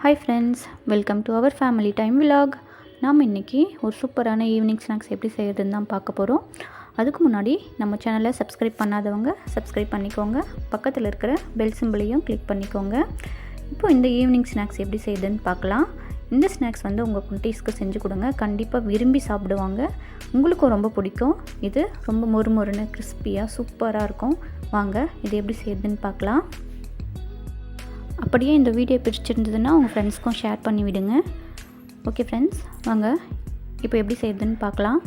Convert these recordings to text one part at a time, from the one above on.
Hi friends welcome to our family time vlog நாம் இன்றைக்கி ஒரு சூப்பரான ஈவினிங் ஸ்நாக்ஸ் எப்படி செய்கிறதுன்னு தான் பார்க்க போகிறோம் அதுக்கு முன்னாடி நம்ம சேனலை சப்ஸ்கிரைப் பண்ணாதவங்க சப்ஸ்கிரைப் பண்ணிக்கோங்க. பக்கத்தில் இருக்கிற பெல் சிம்பிளையும் கிளிக் பண்ணிக்கோங்க. இப்போ இந்த ஈவினிங் ஸ்நாக்ஸ் எப்படி செய்யுதுன்னு பார்க்கலாம். இந்த ஸ்நாக்ஸ் வந்து உங்கள் குட்டீஸ்க்கு செஞ்சு கொடுங்க. கண்டிப்பாக விரும்பி சாப்பிடுவாங்க. உங்களுக்கும் ரொம்ப பிடிக்கும். இது ரொம்ப மொறுமொறுன்னு கிறிஸ்பியாக சூப்பராக இருக்கும். வாங்க இது எப்படி செய்யுதுன்னு பார்க்கலாம். அப்படியே இந்த வீடியோ பிடிச்சிருந்ததுன்னா உங்கள் ஃப்ரெண்ட்ஸ்க்கும் ஷேர் பண்ணி விடுங்க ஓகே ஃப்ரெண்ட்ஸ் வாங்க. இப்போ எப்படி செய்யுதுன்னு பார்க்கலாம்.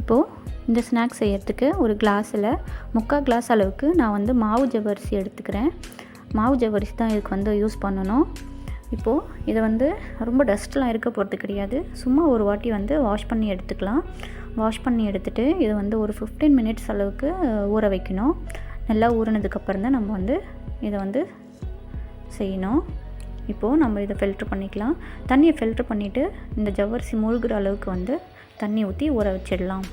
இப்போது இந்த ஸ்நாக்ஸ் செய்யறதுக்கு ஒரு கிளாஸில் முக்கால் கிளாஸ் அளவுக்கு நான் வந்து மாவு ஜவ்வரிசி எடுத்துக்கிறேன். மாவு ஜவ்வரிசி தான் இதுக்கு வந்து யூஸ் பண்ணணும். இப்போது இதை வந்து ரொம்ப டஸ்ட்லாம் இருக்க போகிறது கிடையாது. சும்மா ஒரு வாட்டி வந்து வாஷ் பண்ணி எடுத்துக்கலாம். வாஷ் பண்ணி எடுத்துகிட்டு இதை வந்து ஒரு ஃபிஃப்டீன் மினிட்ஸ் அளவுக்கு ஊற வைக்கணும். நல்லா ஊறினதுக்கப்புறம் தான் நம்ம வந்து இதை வந்து செய்யணும். இப்போது நம்ம இதை ஃபில்ட்ரு பண்ணிக்கலாம். தண்ணியை ஃபில்ட்ரு பண்ணிவிட்டு இந்த ஜவ்வரிசி மூழ்கிற அளவுக்கு வந்து தண்ணி ஊற்றி ஊற வச்சிடலாம்.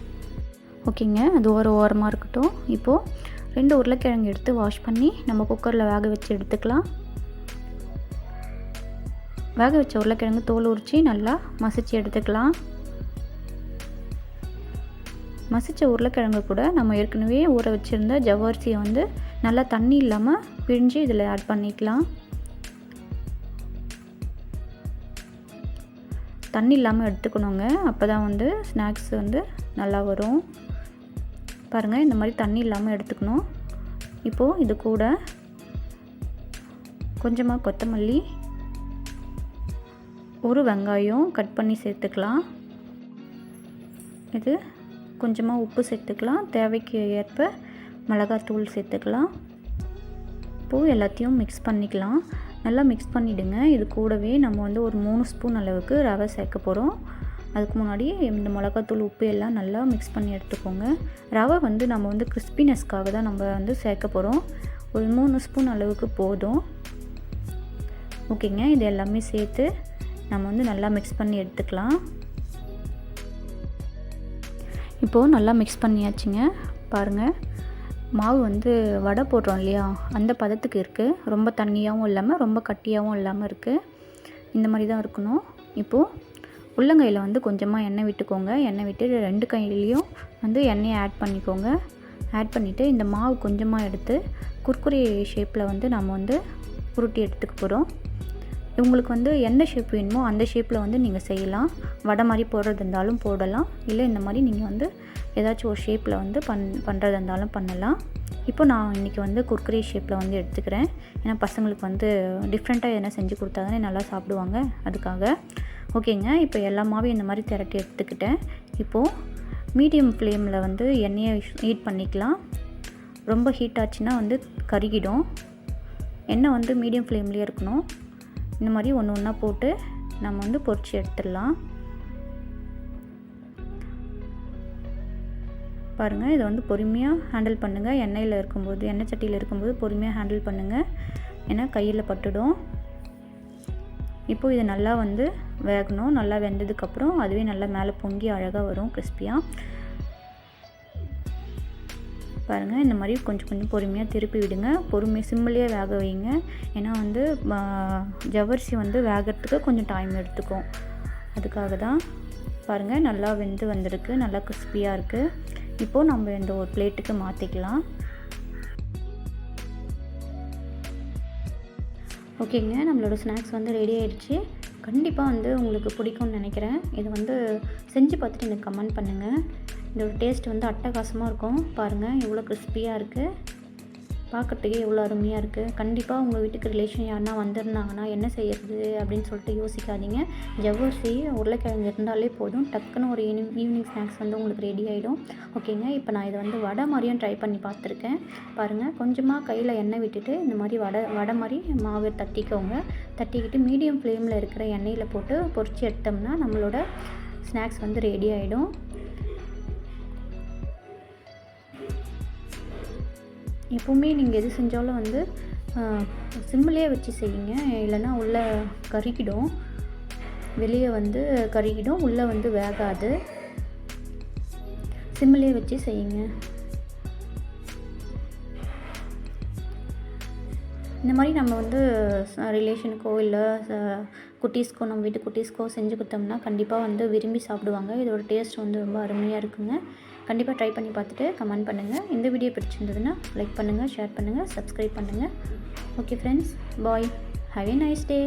ஓகேங்க அது ஒரு ஓரமாக இருக்கட்டும். இப்போது ரெண்டு உருளைக்கிழங்கு எடுத்து வாஷ் பண்ணி நம்ம குக்கரில் வேக வச்சு எடுத்துக்கலாம். வேக வச்ச உருளைக்கிழங்கு தோல் உரித்து நல்லா மசிச்சு எடுத்துக்கலாம். மசித்த உருளைக்கிழங்கு கூட நம்ம ஏற்கனவே ஊற வச்சுருந்த ஜவ்வரிசியை வந்து நல்லா தண்ணி இல்லாமல் பிழிஞ்சு இதில் ஆட் பண்ணிக்கலாம். தண்ணி இல்லாமல் எடுத்துக்கணுங்க. அப்போ தான் வந்து ஸ்நாக்ஸ் வந்து நல்லா வரும். பாருங்கள் இந்த மாதிரி தண்ணி இல்லாமல் எடுத்துக்கணும். இப்போது இது கூட கொஞ்சமாக கொத்தமல்லி ஒரு வெங்காயம் கட் பண்ணி சேர்த்துக்கலாம். இது கொஞ்சமாக உப்பு சேர்த்துக்கலாம். தேவைக்கு ஏற்ப மிளகாத்தூள் சேர்த்துக்கலாம். இப்போது எல்லாத்தையும் மிக்ஸ் பண்ணிக்கலாம். நல்லா மிக்ஸ் பண்ணிவிடுங்க இது கூடவே நம்ம வந்து ஒரு மூணு ஸ்பூன் அளவுக்கு ரவை சேர்க்க போகிறோம் அதுக்கு முன்னாடி இந்த மிளகாத்தூள் உப்பு எல்லாம் நல்லா மிக்ஸ் பண்ணி எடுத்துக்கோங்க. ரவை வந்து நம்ம வந்து கிறிஸ்பினஸ்க்காக தான் நம்ம வந்து சேர்க்க போகிறோம் ஒரு மூணு ஸ்பூன் அளவுக்கு போதும். ஓகேங்க. இது எல்லாமே சேர்த்து நம்ம வந்து நல்லா மிக்ஸ் பண்ணி எடுத்துக்கலாம். இப்போது நல்லா மிக்ஸ் பண்ணியாச்சுங்க. பாருங்கள் மாவு வந்து வடை போடுறோம் இல்லையா? அந்த பதத்துக்கு இருக்குது ரொம்ப தண்ணியாகவும் இல்லாமல் ரொம்ப கட்டியாகவும் இல்லாமல் இருக்குது இந்த மாதிரி தான் இருக்கணும். இப்போது உள்ளங்கையில் வந்து கொஞ்சமாக எண்ணெய் விட்டுக்கோங்க. எண்ணெய் விட்டு ரெண்டு கையிலையும் வந்து எண்ணெயை ஆட் பண்ணிக்கோங்க. ஆட் பண்ணிவிட்டு இந்த மாவு கொஞ்சமாக எடுத்து குர்குரி ஷேப்பில் வந்து நம்ம வந்து உருட்டி எடுத்துக்க போகிறோம் உங்களுக்கு வந்து எந்த ஷேப் வேணுமோ அந்த ஷேப்பில் வந்து நீங்கள் செய்யலாம். வடை மாதிரி போடுறது இருந்தாலும் போடலாம். இல்லை இந்த மாதிரி நீங்கள் வந்து ஏதாச்சும் ஒரு ஷேப்பில் வந்து பண் பண்ணுறது இருந்தாலும் பண்ணலாம். இப்போ நான் இன்றைக்கி வந்து குர்குரே ஷேப்பில் வந்து எடுத்துக்கிறேன். ஏன்னா பசங்களுக்கு வந்து டிஃப்ரெண்ட்டாக எதனா செஞ்சு கொடுத்தா தானே நல்லா சாப்பிடுவாங்க. அதுக்காக. ஓகேங்க. இப்போ எல்லா மாவையும் இந்த மாதிரி திரட்டி எடுத்துக்கிட்டேன். இப்போது மீடியம் ஃப்ளேமில் வந்து எண்ணெயை ஹீட் பண்ணிக்கலாம். ரொம்ப ஹீட் ஆச்சுன்னா வந்து கருகிடும். எண்ணெய் வந்து மீடியம் ஃப்ளேம்லேயே இருக்கணும். இந்த மாதிரி ஒன்று ஒன்றா போட்டு நம்ம வந்து பொறிச்சு எடுத்துடலாம். பாருங்கள் இதை வந்து பொறுமையாக ஹேண்டில் பண்ணுங்கள் எண்ணெயில் இருக்கும்போது எண்ணெய் சட்டியில் இருக்கும்போது பொறுமையாக ஹேண்டில் பண்ணுங்கள் ஏன்னா கையில் பட்டுடும். இப்போது இது நல்லா வந்து வேகணும். நல்லா வெந்ததுக்கப்புறம் அதுவே நல்லா மேலே பொங்கி அழகாக வரும் கிறிஸ்பியாக பாருங்கள் இந்த மாதிரி கொஞ்சம் கொஞ்சம் பொறுமையாக திருப்பி விடுங்க. பொறுமையாக சிம்மிலேயே வேக வைங்க. ஏன்னா வந்து ஜவரிசி வந்து வேகிறதுக்கு கொஞ்சம் டைம் எடுத்துக்கும். அதுக்காக தான் பாருங்கள் நல்லா வெந்து வந்திருக்கு. நல்லா கிறிஸ்பியாக இருக்குது இப்போது நம்ம இந்த ஒரு பிளேட்டுக்கு மாற்றிக்கலாம் ஓகேங்க நம்மளோட ஸ்நாக்ஸ் வந்து ரெடி ஆயிடுச்சு. கண்டிப்பாக வந்து உங்களுக்கு பிடிக்கும்னு நினைக்கிறேன். இது வந்து செஞ்சு பார்த்துட்டு எனக்கு கமெண்ட் பண்ணுங்கள் இதோட டேஸ்ட் வந்து அட்டகாசமாக இருக்கும். பாருங்கள் எவ்வளோ கிறிஸ்பியாக இருக்குது பார்க்குறதுக்கே எவ்வளோ அருமையாக இருக்குது கண்டிப்பாக உங்கள் வீட்டுக்கு ரிலேஷன் யாருனா வந்திருந்தாங்கன்னா என்ன செய்யறது அப்படின்னு சொல்லிட்டு யோசிக்காதீங்க. ஜவ்வரிசி உருளைக்கிழங்கு இருந்தாலே போதும். டக்குன்னு ஒரு ஈவினிங் ஈவினிங் ஸ்நாக்ஸ் வந்து உங்களுக்கு ரெடி ஆகிடும் ஓகேங்க இப்போ நான் இதை வந்து வடை மாதிரியும் ட்ரை பண்ணி பார்த்துருக்கேன். பாருங்கள் கொஞ்சமாக கையில் எண்ணெய் விட்டுட்டு இந்த மாதிரி வடை வடை மாதிரி மாவு தட்டிக்கோங்க. தட்டிக்கிட்டு மீடியம் ஃப்ளேமில் இருக்கிற எண்ணெயில் போட்டு பொறிச்சு எடுத்தோம்னா நம்மளோட ஸ்நாக்ஸ் வந்து ரெடி ஆகிடும் எப்போவுமே நீங்கள் எது செஞ்சாலும் வந்து சிம்மிலே வச்சு செய்யுங்க. இல்லைன்னா உள்ளே கருகிடும். வெளியே வந்து கருகிடும். உள்ளே வந்து வேகாது. சிம்மிலே வச்சு செய்யுங்க. இந்த மாதிரி நம்ம வந்து ரிலேஷனுக்கோ இல்லை குட்டீஸ்க்கோ நம்ம வீட்டு குட்டீஸ்க்கோ செஞ்சு கொடுத்தோம்னா கண்டிப்பாக வந்து விரும்பி சாப்பிடுவாங்க. இதோட டேஸ்ட் வந்து ரொம்ப அருமையாக இருக்குங்க. கண்டிப்பாக ட்ரை பண்ணி பார்த்துட்டு கமெண்ட் பண்ணுங்கள் இந்த வீடியோ பிடிச்சிருந்ததுன்னா லைக் பண்ணுங்கள் ஷேர் பண்ணுங்கள் சப்ஸ்கிரைப் பண்ணுங்கள் okay friends bye have a nice day